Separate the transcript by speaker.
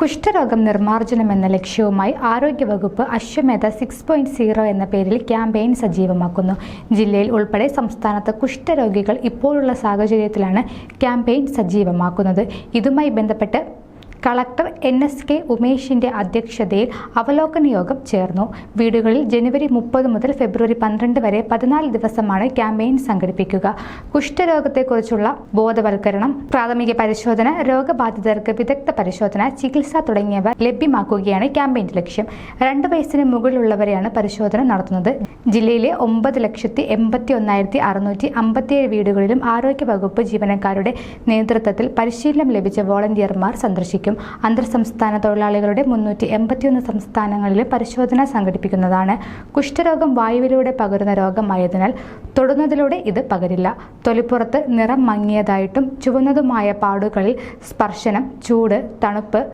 Speaker 1: കുഷ്ഠരോഗം നിർമ്മാർജനം എന്ന ലക്ഷ്യവുമായി ആരോഗ്യവകുപ്പ് അശ്വമേധ സിക്സ് പോയിന്റ് സീറോ എന്ന പേരിൽ ക്യാമ്പയിൻ സജീവമാക്കുന്നു. ജില്ലയിൽ ഉൾപ്പെടെ സംസ്ഥാനത്ത് കുഷ്ഠരോഗികൾ ഇപ്പോഴുള്ള സാഹചര്യത്തിലാണ് ക്യാമ്പയിൻ സജീവമാക്കുന്നത്. ഇതുമായി ബന്ധപ്പെട്ട് കളക്ടർ എൻ എസ് കെ ഉമേഷിന്റെ അധ്യക്ഷതയിൽ അവലോകന യോഗം ചേർന്നു. വീടുകളിൽ ജനുവരി മുപ്പത് മുതൽ ഫെബ്രുവരി പന്ത്രണ്ട് വരെ പതിനാല് ദിവസമാണ് ക്യാമ്പയിൻ സംഘടിപ്പിക്കുക. കുഷ്ഠരോഗത്തെക്കുറിച്ചുള്ള ബോധവൽക്കരണം പ്രാഥമിക പരിശോധന രോഗബാധിതർക്ക് വിദഗ്ധ പരിശോധന ചികിത്സ തുടങ്ങിയവ ലഭ്യമാക്കുകയാണ് ക്യാമ്പയിന്റെ ലക്ഷ്യം. രണ്ട് വയസ്സിന് മുകളിലുള്ളവരെയാണ് പരിശോധന നടത്തുന്നത്. ജില്ലയിലെ ഒമ്പത് ലക്ഷത്തി എൺപത്തി ഒന്നായിരത്തി അറുന്നൂറ്റി അമ്പത്തിയേഴ് വീടുകളിലും ആരോഗ്യ വകുപ്പ് ജീവനക്കാരുടെ നേതൃത്വത്തിൽ പരിശീലനം ലഭിച്ച വോളണ്ടിയർമാർ സന്ദർശിക്കും. അന്തർ സംസ്ഥാന തൊഴിലാളികളുടെ മുന്നൂറ്റി എൺപത്തിയൊന്ന് സംസ്ഥാനങ്ങളിൽ പരിശോധന സംഘടിപ്പിക്കുന്നതാണ്. കുഷ്ഠരോഗം വായുവിലൂടെ പകരുന്ന രോഗമായതിനാൽ തൊടുന്നതിലൂടെ ഇത് പകരില്ല. തൊലിപ്പുറത്ത് നിറം മങ്ങിയതായിട്ടും ചുവന്നതുമായ പാടുകളിൽ സ്പർശനം ചൂട് തണുപ്പ്